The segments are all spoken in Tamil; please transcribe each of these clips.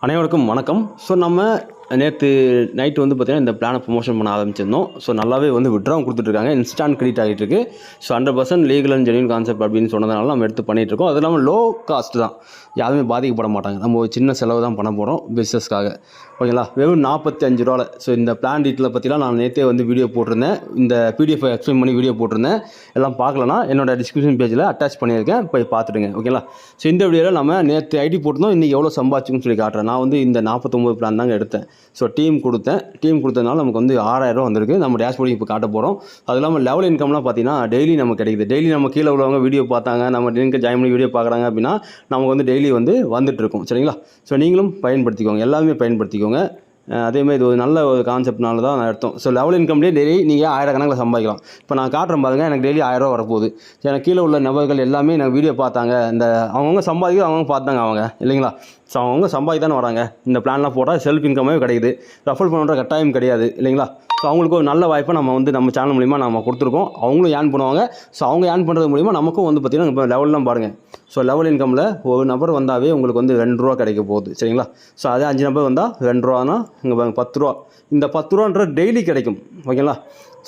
அனைவருக்கும் வணக்கம். ஸோ நம்ம நேற்று நைட்டு வந்து பார்த்தீங்கன்னா இந்த பிளானை ப்ரொமோஷன் பண்ண ஆரம்பிச்சிருந்தோம். ஸோ நல்லாவே வந்து விட்ராவும் கொடுத்துட்ருக்காங்க. இன்ஸ்டான்ட் கிரெடிட் ஆகிட்டு இருக்கு so hundred percent legal and genuine concept அப்படின்னு சொன்னதுனால நம்ம எடுத்து பண்ணிகிட்ருக்கோம் இருக்கோம் அது இல்லாமல் லோ காஸ்ட் தான். யாருமே பாதிக்கப்பட மாட்டாங்க. நம்ம ஒரு சின்ன செலவு தான் பண்ண போகிறோம் பிஸ்னஸ்க்காக ஓகேங்களா வெறும் நாற்பத்தி அஞ்சு ரூபாவில் ஸோ இந்த பிளான் டீட்டில் பற்றிலாம் நான் நேற்றே வந்து வீடியோ போட்டிருந்தேன். இந்த பிடிஎஃப் எக்ஸ்பிளைன் பண்ணி வீடியோ போட்டிருந்தேன். எல்லாம் பார்க்கலனா என்னோட டிஸ்கிரிப்ஷன் பேஜில் அட்டாச் பண்ணியிருக்கேன். போய் பார்த்துடுங்க. ஓகேங்களா ஸோ இந்த வீடியோவில் நம்ம நேற்று ஐடி போட்டிருந்தோம். இன்றைக்கி எவ்வளோ சம்பாதிச்சுன்னு சொல்லி காட்டுறேன். நான் வந்து இந்த நாற்பத்தொம்பது பிளான் தாங்க எடுத்தேன். ஸோ டீம் கொடுத்தேன். டீம் கொடுத்ததுனால நமக்கு வந்து ஆறாயிரம் வந்திருக்கு. நம்ம டேஷ்போர்டிங் இப்போ காட்ட போகிறோம் அது இல்லாமல் லெவல் இன்கம்லாம் பார்த்தீங்கன்னா டெய்லி நமக்கு கிடைக்குது. டெய்லி நம்ம கீழே உள்ளவங்க வீடியோ பார்த்தாங்க நம்ம லிங்க் ஜாயின் பண்ணி வீடியோ பார்க்குறாங்க அப்படின்னா நமக்கு வந்து டெய்லி வந்து வந்துட்டுருக்கும் சரிங்களா? ஸோ நீங்களும் பயன்படுத்திக்கோங்க. எல்லாமே பயன்படுத்திக்கோங்க. அதேமாதிரி அதே மாதிரி இது ஒரு நல்ல ஒரு கான்செப்ட்னால தான் அர்த்தம் ஸோ லெவல் இன்கம்லேயே டெய்லி நீங்கள் ஆயிரக்கணக்கில் சம்பாதிக்கலாம். இப்போ நான் காட்டுறேன் பாருங்கள் எனக்கு டெய்லி ஆயிரரூவா வரப்போகுது. எனக்கு கீழே உள்ள நபர்கள் எல்லாமே எனக்கு வீடியோ பார்த்தாங்க. இந்த அவங்கவுங்க சம்பாதிக்க அவங்கவுங்க பார்த்தாங்க அவங்க இல்லைங்களா? ஸோ அவங்கவுங்க சம்பாதி வராங்க. இந்த பிளான்லாம் போட்டால் செல்ஃப் இன்கமே கிடைக்குது. ரெஃபர் பண்ணுற கட்டாயம் கிடையாது இல்லைங்களா? ஸோ அவங்களுக்கு ஒரு நல்ல வாய்ப்பை நம்ம வந்து நம்ம சேனல் மூலிமா நம்ம கொடுத்துருக்கோம். அவங்களும் ஏன் பண்ணுவாங்க. ஸோ அவங்க ஏன் பண்ணுறது மூலிமா நமக்கும் வந்து பார்த்திங்கன்னா இப்போ லெவல்லாம் பாருங்கள் ஸோ லெவல் இன்கமில் ஒரு நபர் வந்தாவே உங்களுக்கு வந்து ரெண்டு ரூபா கிடைக்க போகுது. சரிங்களா? ஸோ அதே அஞ்சு நபர் வந்தால் ரெண்டு ரூபானா இங்கே பாருங்க பத்து ரூபா. இந்த பத்து ரூபான்ற டெய்லி கிடைக்கும். ஓகேங்களா?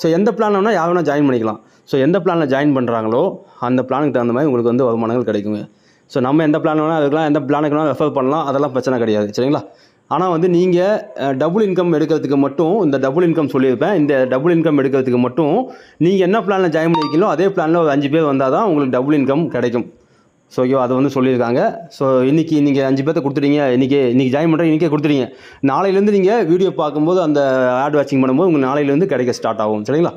ஸோ எந்த பிளான் வேணால் யார் வேணால் ஜாயின் பண்ணிக்கலாம். ஸோ எந்த பிளானில் ஜாயின் பண்ணுறாங்களோ அந்த பிளானுக்கு தகுந்த மாதிரி உங்களுக்கு வந்து வருமானங்கள் கிடைக்குங்க. ஸோ நம்ம எந்த பிளான் வேணால் இருக்கலாம் எந்த பிளானுக்கு வேணால் ரெஃபர் பண்ணலாம் அதெல்லாம் பிரச்சனை கிடையாது. சரிங்களா? ஆனால் வந்து நீங்கள் டபுள் இன்கம் எடுக்கிறதுக்கு மட்டும் இந்த டபுள் இன்கம் சொல்லியிருப்பேன். இந்த டபுள் இன்கம் எடுக்கிறதுக்கு மட்டும் நீங்கள் என்ன பிளானில் ஜாயின் பண்ணியிருக்கீங்களோ அதே பிளானில் ஒரு அஞ்சு பேர் வந்தால் தான் உங்களுக்கு டபுள் இன்கம் கிடைக்கும். ஸோ ஐயோ அதை வந்து சொல்லியிருக்காங்க. ஸோ இன்றைக்கி நீங்கள் அஞ்சு பேர்த்த கொடுத்துட்டீங்க. இன்றைக்கி இன்றைக்கி ஜாயின் பண்ணுறேன் இன்றைக்கே கொடுத்துட்டீங்க. நாளையிலேருந்து நீங்கள் வீடியோ பார்க்கும்போது அந்த ஆட் வாட்சிங் பண்ணும்போது உங்களுக்கு நாளையிலேருந்து கிடைக்க ஸ்டார்ட் ஆகும். சரிங்களா?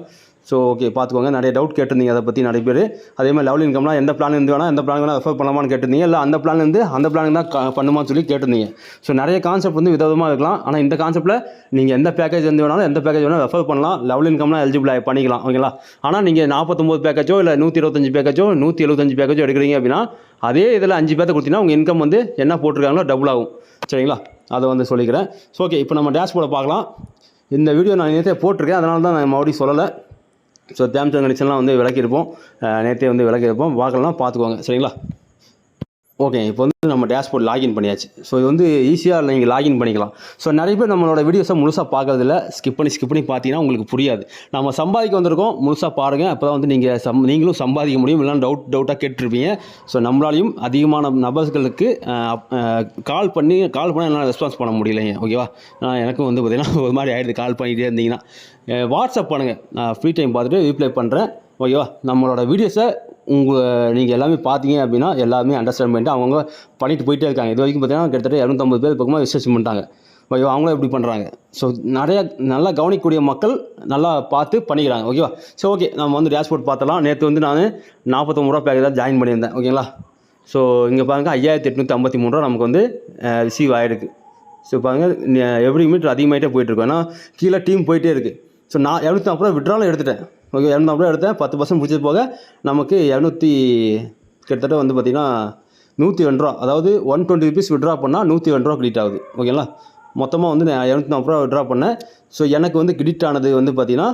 ஸோ ஓகே பார்த்துக்கோங்க நிறைய டவுட் கேட்டிருந்தீங்க அதை பற்றி நிறைய பேர். அதே மாதிரி லெவல் இன்கம்லாம் எந்த பிளான் இருந்து வேணால் எந்த பிளான் வேணால் ரெஃபர் பண்ணலாமான்னு கேட்டிருந்தீங்க. இல்லை அந்த பிளான் இருந்து அந்த பிளான் தான் பண்ணுமான்னு சொல்லி கேட்டிருந்தீங்க. ஸோ நிறைய கான்செப்ட் வந்து விதவிதமாக இருக்கலாம். ஆனால் இந்த கான்செப்ட்டில் நீங்கள் எந்த பேக்கேஜ் இருந்து வேணாலும் எந்த பேக்கேஜ் வேணாலும் ரெஃபர் பண்ணலாம். லெவல் இன்கம்லாம் எலிஜிபிள் பண்ணிக்கலாம். ஓகேங்களா ஆனால் நீங்கள் நாற்பத்தொம்போது பேக்கேஜோ இல்லை நூற்றி இருபத்தஞ்சு பேக்கேஜோ நூற்றி எழுபத்தஞ்சு பேக்கேஜோ எடுக்கிறீங்க அப்படின்னா அதே இதில் அஞ்சு பேர்த்த கொடுத்தீங்கன்னா உங்கள் இன்கம் வந்து என்ன போட்டிருக்காங்களோ டபுள் ஆகும். சரிங்களா? அதை வந்து சொல்லிக்கிறேன். ஸோ ஓகே இப்போ நம்ம டேஷ்போர்டை பார்க்கலாம். இந்த வீடியோ நான் நேற்றே போட்டிருக்கேன். அதனால தான் நான் மறுபடியும் சொல்லலை. ஸோ சாம்சங் கனெக்ஷன்லாம் வந்து விளக்கியிருப்போம். நேற்றே வந்து விளக்கியிருப்போம். பார்க்கலாம் பார்த்துக்கோங்க. சரிங்களா? ஓகே இப்போ வந்து நம்ம டேஷ்போர்ட் லாகின் பண்ணியாச்சு. ஸோ இது வந்து ஈஸியாக நீங்கள் லாகின் பண்ணிக்கலாம். ஸோ நிறைய பேர் நம்மளோட வீடியோஸை முழுசாக பார்க்கறதில்ல. ஸ்கிப் பண்ணி ஸ்கிப் பண்ணி பார்த்தீங்கன்னா உங்களுக்கு புரியாது. நம்ம சம்பாதிக்க வந்திருக்கோம். முழுசாக பாருங்கள் அப்போ தான் வந்து நீங்கள் சம் நீங்களும் சம்பாதிக்க முடியும். இல்லைனா டவுட் டவுட்டாக கேட்டுருப்பீங்க. ஸோ நம்மளாலையும் அதிகமான நபர்களுக்கு கால் பண்ணி கால் பண்ணால் என்னால் ரெஸ்பான்ஸ் பண்ண முடியலைங்க. ஓகேவா நான் எனக்கும் வந்து பார்த்திங்கன்னா ஒரு மாதிரி ஆகிடுது கால் பண்ணிகிட்டே இருந்தீங்கன்னா. வாட்ஸ்அப் பண்ணுங்கள் நான் ஃப்ரீ டைம் பார்த்துட்டு ரீப்ளை பண்ணுறேன் ஓகேவா நம்மளோட வீடியோஸை உங்கள் நீங்கள் எல்லாமே பார்த்தீங்க அப்படின்னா எல்லாமே அண்டர்ஸ்டாண்ட் பண்ணிட்டு அவங்கவுங்க பண்ணிட்டு போயிட்டே இருக்காங்க. இது வரைக்கும் பார்த்தீங்கன்னா கிட்டத்தட்ட இரநூத்தம்பது பேர் பக்கமாக ரிசர்ச் பண்ணிட்டாங்க. ஓகேவா அவங்களும் எப்படி பண்ணுறாங்க ஸோ நிறையா நல்லா கவனிக்கக்கூடிய மக்கள் நல்லா பார்த்து பண்ணிக்கிறாங்க. ஓகேவா ஸோ ஓகே நம்ம வந்து டேஷ்போர்ட் பார்த்தலாம் நேற்று வந்து நான் நாற்பத்தொம்பது ரூபா பேக்கேஜ் தான் ஜாயின் பண்ணியிருந்தேன். ஓகேங்களா ஸோ இங்கே பாருங்க ஐயாயிரத்தி எட்நூற்றி ஐம்பத்தி மூணு ரூபா நமக்கு வந்து ரிசீவ் ஆகிருக்கு ஸோ பாருங்கள் எவ்ரி மீட்டர் அதிகமாகிட்டே போயிட்டுருக்கோம் ஏன்னா கீழே டீம் போயிட்டே இருக்குது ஸோ நான் இரநூத்தி நாற்பது ரூபா விட்ராலும் எடுத்துட்டேன். ஓகே இரநூத்தி ரூபா எடுத்தேன். பத்து பர்சன்ட் பிடிச்சது போக நமக்கு இரநூத்தி கிட்டத்தட்ட வந்து பார்த்திங்கன்னா நூற்றி ரெண்டு ரூபா அதாவது ஒன் டுவெண்ட்டி ருபீஸ் விட்ரா பண்ணால் நூற்றி ரெண்டு ரூபா கிரெடிட் ஆகுது. ஓகேங்களா மொத்தமாக வந்து நான் இரநூத்தி நாற்பது ரூபா விட்ரா பண்ணேன். ஸோ எனக்கு வந்து கிரெடிட் ஆனது வந்து பார்த்திங்கன்னா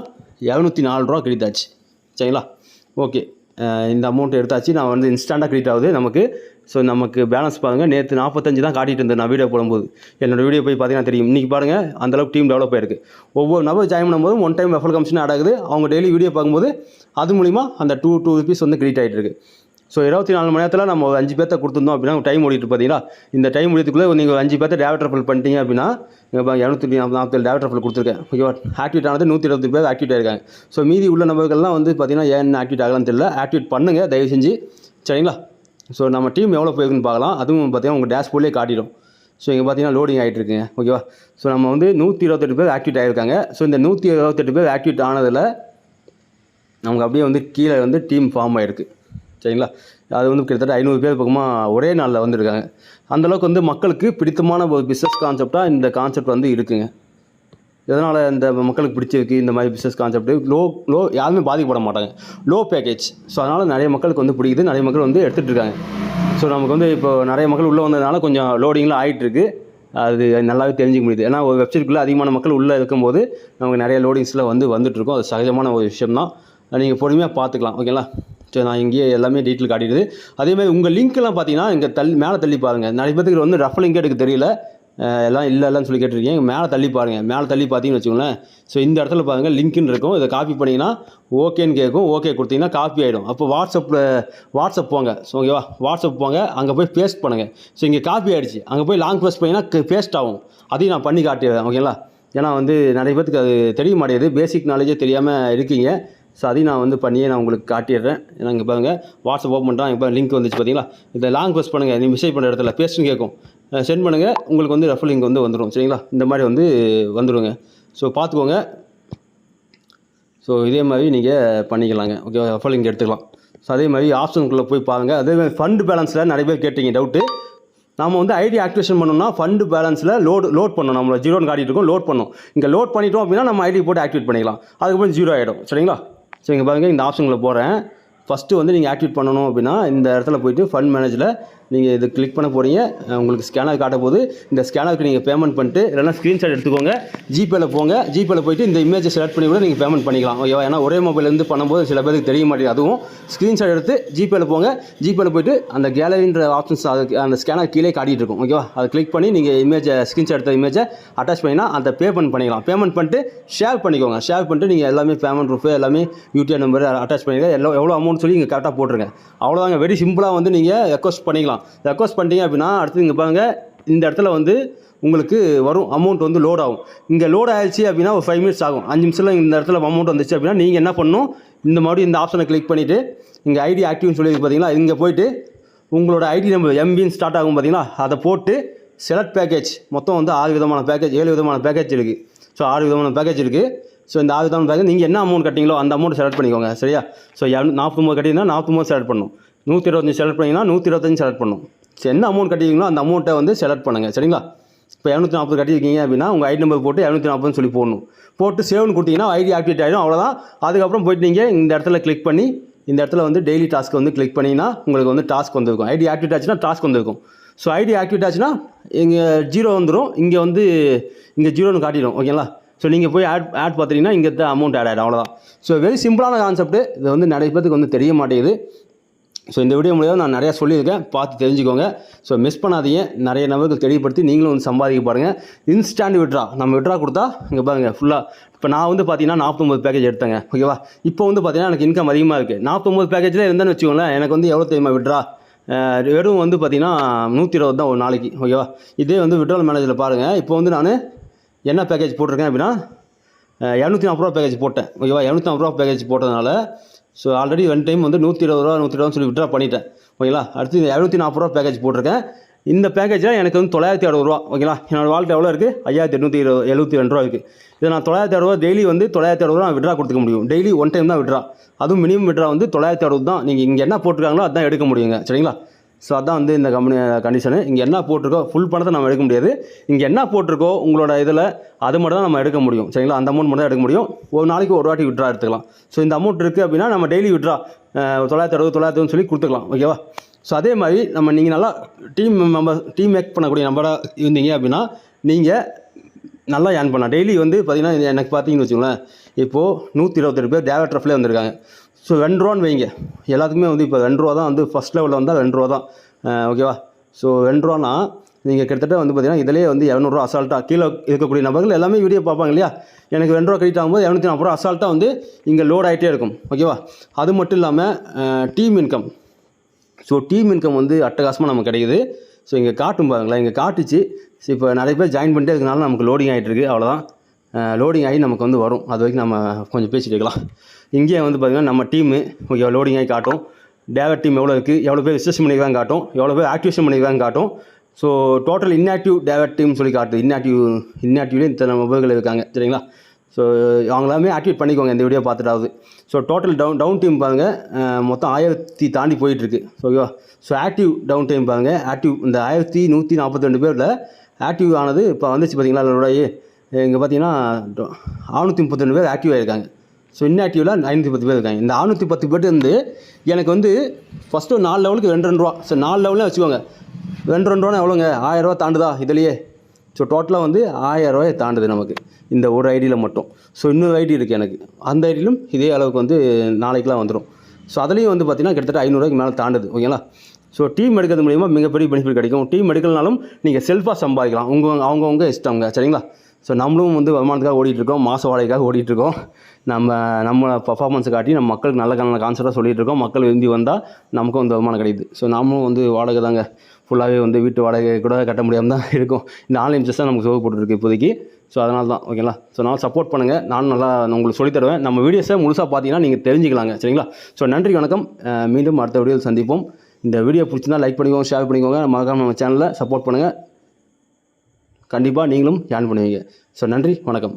இரநூத்தி நாலு ரூபா கிரெடிட் ஆச்சு. சரிங்களா? ஓகே இந்த அமௌண்ட் எடுத்தாச்சு. நான் வந்து இன்ஸ்டண்ட்டாக கிரெடிட் ஆகுது. நமக்கு ஸோ நமக்கு பேலன்ஸ் பாருங்கள் நேற்று நாற்பத்தஞ்சு தான் காட்டிட்டு இருந்தேன் நான் வீடியோ போடும்போது. என்னோட வீடியோ போய் பார்த்தீங்கன்னா தெரியும். இன்றைக்கி பாருங்கள் அந்தளவுக்கு டீம் டெவலப் ஆயிருக்கு. ஒவ்வொரு நபர் ஜாயின் பண்ணும்போது one time referral commission add அவங்க டெய்லி வீடியோ பார்க்கும்போது அது மூலிமா அந்த டூ டூ ருபீஸ் வந்து கிரெடிட் ஆகிட்டு இருக்குது ஸோ இருபத்தி நாலு மணி நேரத்தில் நம்ம ஒரு அஞ்சு பேர்த்த கொடுத்துருந்தோம் அப்படின்னா டைம் ஓடிட்டு பார்த்தீங்களா இந்த டைம் முடியத்துக்குள்ளே நீங்கள் அஞ்சு பேர்த்த டேவட் ரெஃபல் பண்ணிட்டீங்க அப்படின்னா இப்போ இரநூத்தி நாற்பத்தேழு டேவட் ரெஃபல் கொடுத்துருக்கேன். ஓகேவா ஆக்டிவேட் ஆனது நூற்றி இருபத்தி பேர் ஆக்டிவேட் ஆயிருக்காங்க. ஸோ மீதி உள்ள நபர்கள்லாம் வந்து பார்த்தீங்கன்னா ஏன் ஆக்டிவேட் ஆகலாம்னு தெரியல. ஆக்டிவேட் பண்ணுங்கள் தயவு செஞ்சு. சரிங்களா? ஸோ நம்ம டீம் எவ்வளோ போயிருக்குன்னு பார்க்கலாம். அதுவும் பார்த்தீங்கன்னா உங்கள் டேஷ்போர்ட்லேயே காட்டிடும். ஸோ இங்கே பார்த்தீங்கன்னா லோடிங் ஆகிட்டு இருக்குங்க ஓகேவா ஸோ நம்ம வந்து நூற்றி இருபத்தெட்டு பேர் ஆக்டிவேட் ஆகிருக்காங்க ஸோ இந்த நூற்றி இருபத்தெட்டு பேர் ஆக்டிவேட் ஆனதில் நமக்கு அப்படியே வந்து கீழே வந்து டீம் ஃபார்ம் ஆகிருக்கு சரிங்களா? அது வந்து கிட்டத்தட்ட ஐநூறு பேர் பக்கமாக ஒரே நாளில் வந்திருக்காங்க. அந்தளவுக்கு வந்து மக்களுக்கு பிடித்தமான ஒரு பிஸ்னஸ் கான்செப்டாக இந்த கான்செப்ட் வந்து இருக்குங்க. எதனால் இந்த மக்களுக்கு பிடிச்சிருக்கு இந்த மாதிரி பிஸ்னஸ் கான்செப்ட் லோ லோ யாருமே பாதிக்கப்பட மாட்டாங்க. லோ பேக்கேஜ் ஸோ அதனால் நிறைய மக்களுக்கு வந்து பிடிக்குது. நிறைய மக்கள் வந்து எடுத்துகிட்டு இருக்காங்க. ஸோ நமக்கு வந்து இப்போ நிறைய மக்கள் உள்ளே வந்ததுனால கொஞ்சம் லோடிங்லாம் ஆகிட்டுருக்கு அது நல்லாவே தெரிஞ்சுக்க முடியுது. ஏன்னா ஒரு வெப்சைட்டுக்குள்ளே அதிகமான மக்கள் உள்ளே இருக்கும்போது நமக்கு நிறைய லோடிங்ஸில் வந்து வந்துட்டுருக்கோம் அது சகஜமான ஒரு விஷயம் தான் நீங்கள் பொறுமையாக பார்த்துக்கலாம் ஓகேங்களா சரி நான் இங்கேயே எல்லாமே டீட்டெயில் காட்டிடுது. அதேமாதிரி உங்கள் லிங்க்லாம் பார்த்தீங்கன்னா இங்கே தள்ளி மேலே தள்ளி பாருங்கள் நிறைய பேத்துக்கு வந்து ரஃப் லிங்க் எடுக்க தெரியல. எல்லாம் இல்லை இல்லைன்னு சொல்லி கேட்டிருக்கீங்க. மேலே தள்ளி பாருங்கள் மேலே தள்ளி பார்த்தீங்கன்னு வச்சுக்கோங்களேன். ஸோ இந்த இடத்துல பாருங்கள் லிங்க்னு இருக்கும். இதை காப்பி பண்ணிங்கன்னா ஓகேன்னு கேட்கும். ஓகே கொடுத்தீங்கன்னா காப்பி ஆகிடும் அப்போ வாட்ஸ்அப்பில் வாட்ஸ்அப் போங்க. ஸோ ஓகேவா வாட்ஸ்அப் போங்க. அங்கே போய் பேஸ்ட் பண்ணுங்கள் ஸோ இங்கே காப்பி ஆகிடுச்சு அங்கே போய் லாங் பேஸ்ட் பண்ணிங்கன்னா பேஸ்ட் ஆகும். அதையும் நான் பண்ணி காட்டிடுறேன். ஓகேங்களா ஏன்னா வந்து நிறைய பேத்துக்கு அது தெரிய மாட்டேங்குது. பேசிக் நாலேஜே தெரியாமல் இருக்கீங்க. ஸோ அதையும் நான் வந்து பண்ணியே நான் உங்களுக்கு காட்டிடுறேன். ஏன்னா இங்கே பாருங்கள் வாட்ஸ்அப் ஓப்பன் பண்ணுறேன் இப்போ லிங்க் வந்துச்சு பார்த்தீங்களா? இதை லாங் பேஸ்ட் பண்ணுங்கள் நீ மெசேஜ் பண்ணுற இடத்துல பேஸ்ட்டுன்னு கேட்கும். சென்ட் பண்ணுங்கள் உங்களுக்கு வந்து ரெஃபர் லிங்க் வந்து வந்துடும் சரிங்களா? இந்த மாதிரி வந்து வந்துடுங்க ஸோ பார்த்துக்கோங்க. ஸோ இதே மாதிரி நீங்கள் பண்ணிக்கலாங்க. ஓகே ரெஃபர் லிங்க் எடுத்துக்கலாம். ஸோ அதே மாதிரி ஆப்ஷனுக்குள்ளே போய் பாருங்கள் அதே மாதிரி ஃபண்டு பேலன்ஸில் நிறைய பேர் கேட்டீங்க டவுட்டு நம்ம வந்து ஐடி ஆக்டிவேஷன் பண்ணோம்னா ஃபண்டு பேலன்ஸில் லோட் லோட் பண்ணணும். நம்மள ஜீரோன்னு காட்டிட்டு இருக்கோம் லோட் பண்ணோம் இங்கே லோட் பண்ணிட்டோம் அப்படின்னா நம்ம ஐடி போட்டு ஆக்டிவேட் பண்ணிக்கலாம். அதுக்கப்புறம் ஜீரோ ஆகிடும் சரிங்களா? ஸோ இங்கே பாருங்கள் இந்த ஆப்ஷனில் போகிறேன் ஃபஸ்ட்டு வந்து நீங்கள் ஆக்டிவேட் பண்ணணும் அப்படின்னா இந்த இடத்துல போயிட்டு ஃபண்ட் மேனேஜில் நீங்கள் இது கிளிக் பண்ண போகிறீங்க உங்களுக்கு ஸ்கேனர் காட்ட போது இந்த ஸ்கேனருக்கு நீங்கள் பேமெண்ட் பண்ணிட்டு இல்லைனா ஸ்க்ரீன்ஷாட் எடுத்துக்கோங்க. ஜிபேல போங்க. ஜிபேல போயிட்டு இந்த இமேஜை செலக்ட் பண்ணி கூட நீங்கள் பேமெண்ட் பண்ணிக்கலாம். ஓகேவா? ஏன்னா ஒரே மொபைலேருந்து பண்ணும்போது சில பேருக்கு தெரிய மாட்டேங்குது. அதுவும் ஸ்க்ரீன்ஷாட் எடுத்து ஜிபேல போங்க. ஜிபேல போயிட்டு அந்த கேலரின்ற ஆப்ஷன்ஸ் அதுக்கு அந்த ஸ்கேனர் கீழே காட்டிகிட்டு இருக்கும். ஓகேவா? அதை கிளிக் பண்ணி நீங்கள் இமேஜை ஸ்க்ரீன்ஷாட் எடுத்த இமேஜை அட்டாச் பண்ணினா அந்த பேமெண்ட் பண்ணிக்கலாம். பேமெண்ட் பண்ணிட்டு ஷேர் பண்ணிக்கோங்க. ஷேர் பண்ணிட்டு நீங்கள் எல்லாமே பேமெண்ட் ப்ரூஃப் எல்லாமே யூடிஐ நம்பர் அட்டாச் பண்ணிடுங்க எல்லாம் எவ்வளோ அமௌண்ட் சொல்லி இங்கே கரெக்டாக போட்டுருங்க. அவ்வளோதாங்க. வெரி சிம்பிளாக வந்து நீங்கள் ரெக்வஸ்ட் பண்ணிக்கலாம். ரெக்வஸ்ட் பண்ணிட்டீங்க அப்படின்னா அடுத்து இங்கே பாருங்கள் இந்த இடத்துல வந்து உங்களுக்கு வரும் அமௌண்ட் வந்து லோட் ஆகும். இங்கே லோட் ஆயிடுச்சு அப்படின்னா ஒரு ஃபைவ் மினிட்ஸ் ஆகும். அஞ்சு நிமிஷத்தில் இந்த இடத்துல அமௌண்ட் வந்துச்சு அப்படின்னா நீங்கள் என்ன பண்ணணும்? இந்த மறுபடியும் இந்த ஆப்ஷனை கிளிக் பண்ணிவிட்டு இங்கே ஐடி ஆக்டிவ்னு சொல்லி பார்த்தீங்களா இங்கே போயிட்டு உங்களோட ஐடி நம்பர் எம்பின்னு ஸ்டார்ட் ஆகும் பார்த்தீங்களா அதை போட்டு செலக்ட் பேக்கேஜ் மொத்தம் வந்து ஆறு விதமான பேக்கேஜ் ஏழு விதமான பேக்கேஜ் இருக்குது ஸோ ஆறு விதமான பேக்கேஜ் இருக்குது ஸோ இந்த ஆறு விதமான பேக்கேஜ் நீங்கள் என்ன அமௌண்ட் கட்டிங்களோ அந்த அமௌண்ட் செலக்ட் பண்ணிக்கோங்க. சரியா? ஸோ நாற்பத்தொம்பது கட்டிங்கன்னா நாற்பத்தொம்பது செலக்ட் பண்ணணும். நூற்றி இருபத்தஞ்சி செலக்ட் பண்ணிங்கன்னா நூற்றி இருபத்தஞ்சி செலக்ட் பண்ணணும் சரி என்ன அமௌண்ட் கட்டிங்களோ அந்த அமௌண்ட்டை வந்து செலக்ட் பண்ணுங்கள் சரிங்களா? இப்போ இரநூத்தி நாற்பது கட்டியிருக்கீங்க அப்படின்னா உங்கள் ஐடி நம்பர் போட்டு இரநூத்தி நாற்பதுன்னு சொல்லி போடணும். போட்டு சேவ்னு கொடுத்தீங்கன்னா ஐடி ஆக்டிவேட் ஆகிடும் அவ்வளோதான் அதுக்கப்புறம் போயிட்டு நீங்கள் இந்த இடத்துல கிளிக் பண்ணி இந்த இடத்துல வந்து டெய்லி டாஸ்க்கு வந்து கிளிக் பண்ணிங்கன்னா உங்களுக்கு வந்து டாஸ்க் வந்துருக்கும். ஐடி ஆக்டிவேட் ஆச்சுன்னா டாஸ்க் வந்துருக்கும். ஸோ ஐடி ஆக்டிவேட் ஆச்சுன்னா இங்கே ஜீரோ வந்துடும் இங்கே வந்து இங்கே ஜீரோன்னு காட்டிடும். ஓகேங்களா ஸோ நீங்கள் போய் ஆட் ஆட் பார்த்தீங்கன்னா இங்கே அமௌண்ட் ஆட் ஆகிடும் அவ்வளோதான் ஸோ வெரி சிம்பிளான கான்செப்ட் இது வந்து நிறைய பேருக்கு வந்து தெரிய மாட்டேங்குது. ஸோ இந்த வீடியோ மூலியம் நான் நிறையா சொல்லியிருக்கேன். பார்த்து தெரிஞ்சுக்கோங்க. ஸோ மிஸ் பண்ணாதீங்க. நிறைய நபர்கள் தெளிவுபடுத்தி நீங்களும் வந்து சம்பாதிக்க பாருங்கள் இன்ஸ்டாண்ட் விட்ரா நம்ம விட்ரா கொடுத்தா இங்கே பாருங்கள் ஃபுல்லாக இப்போ நான் வந்து பார்த்தீங்கன்னா நாற்பத்தொம்பது பேக்கேஜ் எடுத்தேங்க. ஓகேவா இப்போ வந்து பார்த்தீங்கன்னா எனக்கு இன்கம் அதிகமாக இருக்குது நாற்பத்தொம்பது பேக்கேஜில் இருந்தேன்னு வச்சுக்கோங்களேன் எனக்கு வந்து எவ்வளோ தெரியுமா விட்ரா வெறும் வந்து பார்த்தீங்கன்னா நூற்றி இருபது தான் ஒரு நாளைக்கு. ஓகேவா இதே வந்து விட்ரால் மேனேஜரில் பாருங்கள் இப்போ வந்து நான் என்ன பேக்கேஜ் போட்டிருக்கேன் அப்படின்னா இரநூத்தி நாற்பது ரூபா பேக்கேஜ் போட்டேன். ஓகேவா இரநூத்தி நாற்பது ரூபா பேக்கேஜ் போட்டதுனால ஸோ ஆல்ரெடி ஒன் டைம் வந்து நூற்றி இருபது ரூபா நூற்றி இருபது சொல்லி விட்ரா பண்ணிட்டேன். ஓகேங்களா? அடுத்து இந்த இரநூத்தி நாற்பது ரூபா பேக்கேஜ் போட்டிருக்கேன். இந்த பேக்கேஜில் எனக்கு வந்து தொள்ளாயிரத்தி அறுபது ரூபா ஓகேங்களா? என்னோடய வாழ்க்கை எவ்வளோ இருக்குது ஐயாயிரத்தி எட்நூற்றி இருபது எழுபத்தி ரெண்டு ரூபா இருக்குது இதை நான் தொள்ளாயிரத்தி அறுபது டெய்லி வந்து தொள்ளாயிரத்தி அறுபது ரூபா நான் விட்ரா கொடுத்துக்க முடியும். டெய்லி ஒன் டைம் தான் விட்ரா அதுவும் மினிமம் விட்ரா வந்து தொள்ளாயிரத்தி அறுபது தான். நீங்கள் இங்கே என்ன போட்டிருக்காங்களோ அதான் எடுக்க முடியுங்க. சரிங்களா? ஸோ அதான் வந்து இந்த கம்பெனி கண்டிஷனு இங்கே என்ன போட்டிருக்கோ ஃபுல் பணத்தை நம்ம எடுக்க முடியாது. இங்கே என்ன போட்டிருக்கோ உங்களோட இதில் அது மட்டும் தான் நம்ம எடுக்க முடியும். சரிங்களா? அந்த அமௌண்ட் மட்டும் தான் எடுக்க முடியும். ஒரு நாளைக்கு ஒரு வாட்டி விட்ரா எடுத்துக்கலாம். ஸோ இந்த அமௌண்ட் இருக்குது அப்படின்னா நம்ம டெய்லி விட்ரா தொள்ளாயிரத்தி அறுபது தொள்ளாயிரத்து சொல்லி கொடுத்துக்கலாம். ஓகேவா ஸோ அதே மாதிரி நம்ம நீங்கள் நல்லா டீம் மெம்பர் டீம் மேக் பண்ணக்கூடிய நம்பராக இருந்தீங்க அப்படின்னா நீங்கள் நல்லா ஏர்ன் பண்ணலாம். டெய்லி வந்து பார்த்திங்கன்னா எனக்கு பார்த்தீங்கன்னு வச்சுக்கோங்களேன் இப்போது நூற்றி இருபத்தெட்டு பேர் தேவ ரஃப்லேயே வந்திருக்காங்க. ஸோ ரெண்டு ரூபான்னு வைங்க. எல்லாத்துக்குமே வந்து இப்போ ரெண்டு ரூபா தான் வந்து ஃபஸ்ட் லெவலில் வந்தால் ரெண்டு ரூபா தான். ஓகேவா ஸோ ரெண்டு ரூபானா நீங்கள் கிட்டத்தட்ட வந்து பார்த்தீங்கன்னா இதிலே வந்து இரநூறுவா அசால்ட்டாக கீழே இருக்கக்கூடிய நபர்கள் எல்லாமே வீடியோ பார்ப்பாங்க இல்லையா? எனக்கு ரெண்டு ரூபா கிரெடிட் ஆகும்போது இரநூத்தி நாற்பது ரூபா அசால்ட்டாக வந்து இங்கே லோட் ஆகிட்டே இருக்கும். ஓகேவா அது மட்டும் இல்லாமல் team income so team income வந்து அட்டகாசமாக நமக்கு கிடைக்குது. ஸோ இங்கே காட்டும் பாருங்களேன். இங்கே காட்டுச்சு. ஸோ இப்போ நிறைய பேர் ஜாயின் பண்ணிட்டே இருக்கனால நமக்கு லோடிங் ஆகிட்டு இருக்குது அவ்வளோதான் லோடிங் ஆகி நமக்கு வந்து வரும். அது வரைக்கும் நம்ம கொஞ்சம் பேசிட்டு இருக்கலாம் இங்கேயே வந்து பார்த்திங்கன்னா நம்ம டீமு ஓகே லோடிங் ஆகி காட்டும். டேவர் டீம் எவ்வளோ இருக்குது எவ்வளோ பேர் ரிஜிஸ்ட்ரேஷன் பண்ணியிருக்காங்க காட்டும். எவ்வளோ பேர் ஆக்டிவேஷன் பண்ணியிருக்காங்க காட்டும். ஸோ டோட்டல் இன்ஆக்டிவ் டேவட் டீம் சொல்லி காட்டுது இன்ஆக்டிவ் இன்ஆக்டிவ்லேயே இத்தனை மொபைல்கள் இருக்காங்க. சரிங்களா? ஸோ அவங்களாமே ஆக்டிவேட் பண்ணிக்கோங்க இந்த video பார்த்துட்டாவது. So total down down team பாருங்கள் மொத்தம் ஆயிரத்தி தாண்டி போயிட்டுருக்கு. ஓகேவா ஸோ ஆக்டிவ் டவுன் டைம் பாருங்கள் ஆக்டிவ் இந்த ஆயிரத்தி நூற்றி நாற்பத்தி ரெண்டு பேரில் ஆக்டிவ் ஆனது இப்போ வந்துச்சு பார்த்தீங்களா என்னோடய இங்கே பார்த்தீங்கன்னா அறுநூற்றி முப்பத்தி ரெண்டு பேர் ஆக்டிவ் ஆகிருக்காங்க ஸோ இன்ஆக்டிவில் ஐநூற்றி பத்து பேர் இருக்காங்க. இந்த அறுநூற்றி பத்து பேர் வந்து எனக்கு வந்து ஃபஸ்ட்டு நாலு லெவலுக்கு ரெண்டு ரெண்டு ரூபா. ஸோ நாலு லெவலில் வச்சுக்கோங்க. ரெண்டு ரெண்டு ரூபா எவ்வளோங்க ஆயிரரூவா தாண்டுதா இதுலேயே? ஸோ டோட்டலாக வந்து ஆயிரரூவாயை தாண்டுது நமக்கு. இந்த ஒரு ஐடியில் மட்டும். ஸோ இன்னொரு ஐடி இருக்குது எனக்கு. அந்த ஐடியிலும் இதே அளவுக்கு வந்து நாளைக்கெலாம் வந்துடும் ஸோ அதுலேயும் வந்து பார்த்திங்கன்னா கிட்டத்தட்ட ஐநூறுரூவாய்க்கு மேலே தாண்டுது. ஓகேங்களா? ஸோ டீம் எடுக்கிறது மூலிமா மிகப்பெரிய பெனிஃபிட் கிடைக்கும். டீம் எடுக்கலனாலும் நீங்கள் செல்ஃபாக சம்பாதிக்கலாம். உங்கள் அவங்கவுங்க இஷ்டங்க சரிங்களா? ஸோ நம்மளும் வந்து வருமானத்துக்காக ஓடிட்டுருக்கோம் மாத வாடகைக்காக ஓடிட்டுருக்கோம். நம்ம நம்ம பர்ஃபார்மன்ஸை காட்டி நம்ம மக்களுக்கு நல்ல நல்ல கான்செப்டாக சொல்லிட்டு இருக்கோம் மக்கள் விரும்பி வந்தால் நமக்கும் வந்து வருமானம் கிடைக்குது. ஸோ நாமளும் வந்து வாடகை தாங்க. ஃபுல்லாகவே வந்து வீட்டு வாடகை கூட கட்ட முடியாமல் தான் இருக்கும். இந்த ஆன்லைன் பிஸ்னஸ் தான் நமக்கு சோப்பு போட்டுருக்கு இப்போதைக்கு. ஸோ அதனால தான் ஓகேங்களா ஸோ நான் சப்போர்ட் பண்ணுங்கள் நானும் நல்லா நான் உங்களுக்கு சொல்லித் தருவேன். நம்ம வீடியோஸை முழுசாக பார்த்தீங்கன்னா நீங்கள் தெரிஞ்சுக்கலாங்க. சரிங்களா? ஸோ நன்றி வணக்கம். மீண்டும் அடுத்த வீடியோவில் சந்திப்போம். இந்த வீடியோ பிடிச்சிருந்தா லைக் பண்ணிக்கோங்க ஷேர் பண்ணிக்கோங்க. மறக்காம நம்ம சேனலில் சப்போர்ட் பண்ணுங்கள் கண்டிப்பாக நீங்களும் ஜாயின் பண்ணுவீங்க. ஸோ நன்றி வணக்கம்.